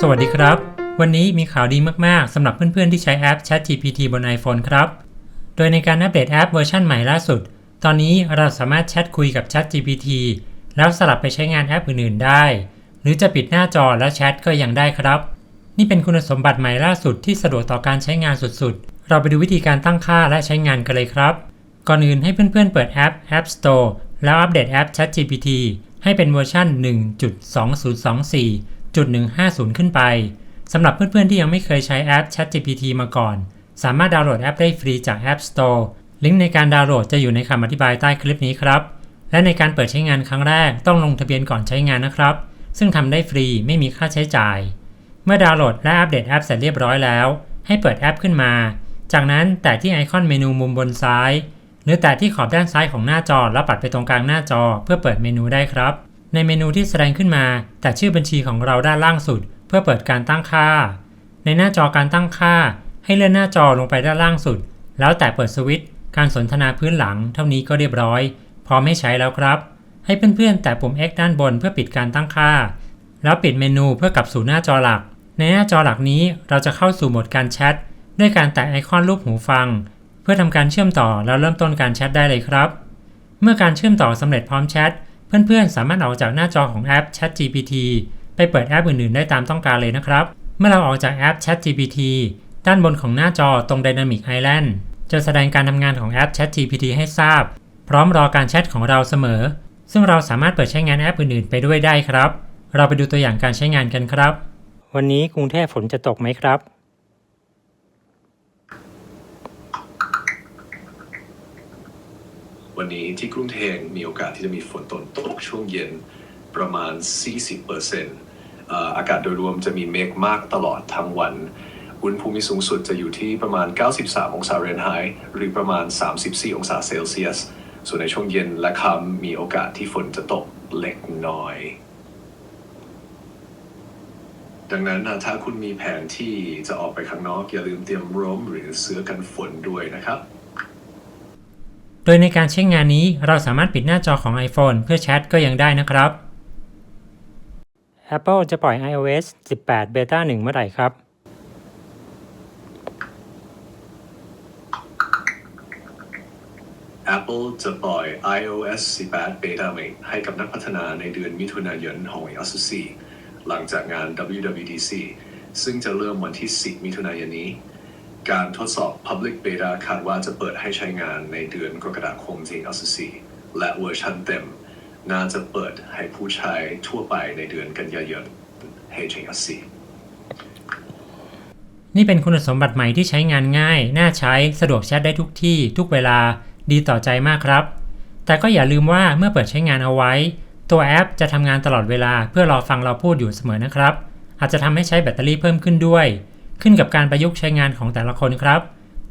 สวัสดีครับ วันนี้มีข่าวดีมาก ๆ สำหรับเพื่อน ๆ ที่ใช้แอป ChatGPT บน iPhone ครับ โดยในการอัปเดตแอปเวอร์ชันใหม่ล่าสุด ตอนนี้เราสามารถแชทคุยกับ ChatGPT แล้วสลับไปใช้งานแอปอื่น ๆ ได้ หรือจะปิดหน้าจอแล้วแชทก็ยังได้ครับ นี่เป็นคุณสมบัติใหม่ล่าสุดที่สะดวกต่อการใช้งานสุด ๆ เราไปดูวิธีการตั้งค่าและใช้งานกันเลยครับ ก่อนอื่นให้เพื่อน ๆ เปิดแอป App Store แล้วอัปเดตแอป ChatGPT ให้เป็นเวอร์ชัน 1.150 ขึ้นไปสำหรับเพื่อนๆที่ยังไม่เคยใช้แอป ChatGPT มาก่อน สามารถดาวน์โหลดแอปได้ฟรีจาก App Store ลิงก์ในการดาวน์โหลดจะอยู่ในคำอธิบายใต้คลิปนี้ครับ และในการเปิดใช้งานครั้งแรกต้องลงทะเบียนก่อนใช้งานนะครับ ซึ่งทำได้ฟรีไม่มีค่าใช้จ่าย เมื่อดาวน์โหลดและอัปเดตแอปเสร็จเรียบร้อยแล้ว ให้เปิดแอปขึ้นมา จากนั้นแตะที่ไอคอนเมนูมุมบนซ้าย หรือแตะที่ขอบด้านซ้ายของหน้าจอแล้วปัดไปตรงกลางหน้าจอ เพื่อเปิดเมนูได้ครับ ในเมนูที่แสดงขึ้นมา แตะชื่อบัญชีของเราด้านล่างสุด เพื่อเปิดการตั้งค่า ในหน้าจอการตั้งค่า ให้เลื่อนหน้าจอลงไปด้านล่างสุด แล้วแตะเปิดสวิตช์การสนทนาพื้นหลังเท่านี้ก็เรียบร้อย พร้อมให้ใช้แล้วครับ ให้เพื่อนๆ แตะปุ่ม X ด้านบนเพื่อปิดการตั้งค่า แล้วปิดเมนูเพื่อกลับสู่หน้าจอหลัก ในหน้าจอหลักนี้เราจะเข้าสู่โหมดการแชทด้วยการแตะไอคอนรูปหูฟัง เพื่อทำการเชื่อมต่อแล้วเริ่มต้นการแชทได้เลยครับ เมื่อการเชื่อมต่อสำเร็จพร้อมแชท เพื่อนๆ สามารถออกจากหน้าจอของแอป ChatGPT ไปเปิดแอปอื่นๆ ได้ตามต้องการเลยนะครับ เมื่อเราออกจากแอป ChatGPT ด้านบนของหน้าจอตรง Dynamic Island จะแสดงการทำงานของแอป ChatGPT ให้ทราบ พร้อมรอการแชทของเราเสมอ ซึ่งเราสามารถเปิดใช้งานแอปอื่นๆ ไปด้วยได้ครับ เราไปดูตัวอย่างการใช้งานกันครับ วันนี้กรุงเทพฝนจะตกไหมครับ วันนี้ที่กรุงเทพมีโอกาสที่จะมีฝนตกตกช่วงเย็นประมาณ 40%เอ่ออากาศโดยรวมจะมีเมฆมากตลอดทั้งวัน อุณหภูมิสูงสุดจะอยู่ที่ประมาณ 93 องศาเรนไฮต์หรือประมาณ 34 องศาเซลเซียส ส่วนในช่วงเย็นและค่ำมีโอกาสที่ฝนจะตกเล็กน้อย ดังนั้นถ้าคุณมีแผนที่จะออกไปข้างนอกอย่าลืมเตรียมร่มหรือเสื้อกันฝนด้วยนะครับ โดยในการใช้งานนี้เราสามารถปิดหน้าจอของ iPhone เพื่อแชทก็ยังได้นะครับ Apple จะปล่อย iOS 18 Beta 1 เมื่อไหร่ครับ Apple จะปล่อย iOS 18 Beta ใหม่ให้กับนักพัฒนาในเดือนมิถุนายนของ ASUS หลังจากงาน WWDC ซึ่งจะเริ่มวันที่ 10 มิถุนายนนี้ การทดสอบ Public Beta คาดว่าจะเปิดให้ใช้งานในเดือนกรกฎาคมที่ ASUS และเวอร์ชันเต็ม น่าจะเปิดให้ผู้ใช้ทั่วไปในเดือนกันยายนให้ ASUS นี่เป็นคุณสมบัติใหม่ที่ใช้งานง่าย น่าใช้สะดวกแชทได้ทุกที่ ทุกเวลาดีต่อใจมากครับ แต่ก็อย่าลืมว่าเมื่อเปิดใช้งานเอาไว้ ตัวแอปจะทำงานตลอดเวลาเพื่อรอฟังเราพูดอยู่เสมอนะครับ อาจจะทำให้ใช้แบตเตอรี่เพิ่มขึ้นด้วย ขึ้นกับการประยุกต์ใช้งานของแต่ละคนครับ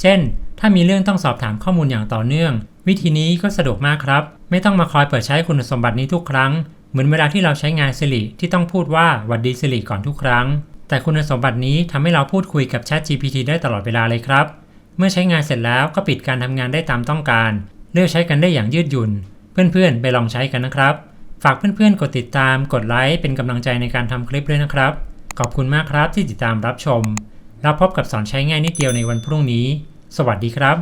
เช่น ถ้ามีเรื่องต้องสอบถามข้อมูลอย่างต่อเนื่อง วิธีนี้ก็สะดวกมากครับ ไม่ต้องมาคอยเปิดใช้คุณสมบัตินี้ทุกครั้ง เหมือนเวลาที่เราใช้งาน Siri ที่ต้องพูดว่าหวัดดี Siri ก่อนทุกครั้ง แต่คุณสมบัตินี้ทำให้เราพูดคุยกับ Chat GPT ได้ตลอดเวลาเลยครับ เมื่อใช้งานเสร็จแล้วก็ปิดการทำงานได้ตามต้องการ เลือกใช้กันได้อย่างยืดหยุ่น เพื่อนๆ ไปลองใช้กันนะครับ ฝากเพื่อนๆ กดติดตาม กดไลค์เป็นกำลังใจในการทำคลิปด้วยนะครับ ขอบคุณมากครับที่ติดตามรับชม แล้วพบกับสอนใช้ง่ายนิดเดียวในวันพรุ่งนี้ สวัสดีครับ